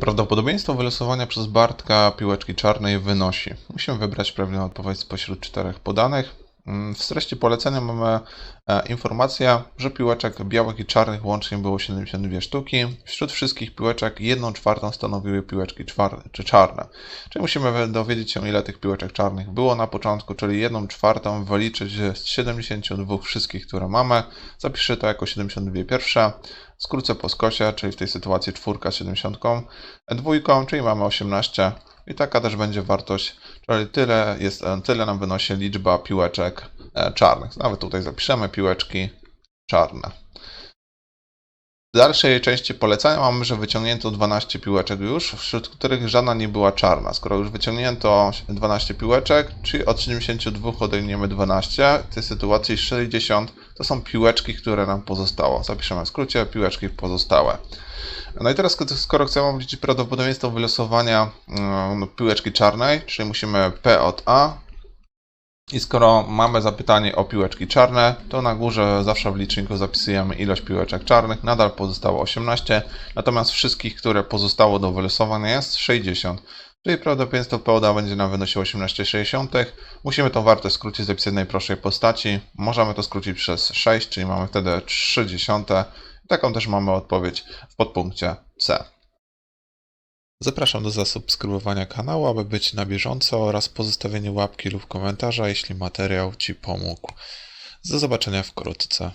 Prawdopodobieństwo wylosowania przez Bartka piłeczki czarnej wynosi. Musimy wybrać prawidłową odpowiedź spośród czterech podanych. Mm, W treści polecenia mamy e, informację, że piłeczek białych i czarnych łącznie było 72 sztuki. Wśród wszystkich piłeczek 1 czwartą stanowiły piłeczki czwar- czy czarne. Czyli musimy dowiedzieć się, ile tych piłeczek czarnych było na początku, czyli 1 czwartą wyliczyć z 72 wszystkich, które mamy. Zapiszę to jako 72 pierwsze. Skrócę po skosie, czyli w tej sytuacji czwórka z 70 dwójką, czyli mamy 18 i taka też będzie wartość, czyli tyle, jest, tyle nam wynosi liczba piłeczek e, czarnych. Nawet tutaj zapiszemy piłeczki czarne. W dalszej części polecenia mamy, że wyciągnięto 12 piłeczek już, wśród których żadna nie była czarna. Skoro już wyciągnięto 12 piłeczek, czyli od 72 odejmiemy 12, w tej sytuacji 60 to są piłeczki, które nam pozostało. Zapiszemy w skrócie piłeczki pozostałe. No i teraz, skoro chcemy obliczyć prawdopodobieństwo wylosowania mm, piłeczki czarnej, czyli musimy P od A. I skoro mamy zapytanie o piłeczki czarne, to na górze zawsze w liczniku zapisujemy ilość piłeczek czarnych. Nadal pozostało 18, natomiast wszystkich, które pozostało do wylosowania jest 60. Czyli prawdopodobieństwo P od A będzie nam wynosiło 18,60. Musimy tą wartość skrócić zapisać w najprostszej postaci. Możemy to skrócić przez 6, czyli mamy wtedy 30. Taką też mamy odpowiedź w podpunkcie C. Zapraszam do zasubskrybowania kanału, aby być na bieżąco oraz pozostawienia łapki lub komentarza, jeśli materiał Ci pomógł. Do zobaczenia wkrótce.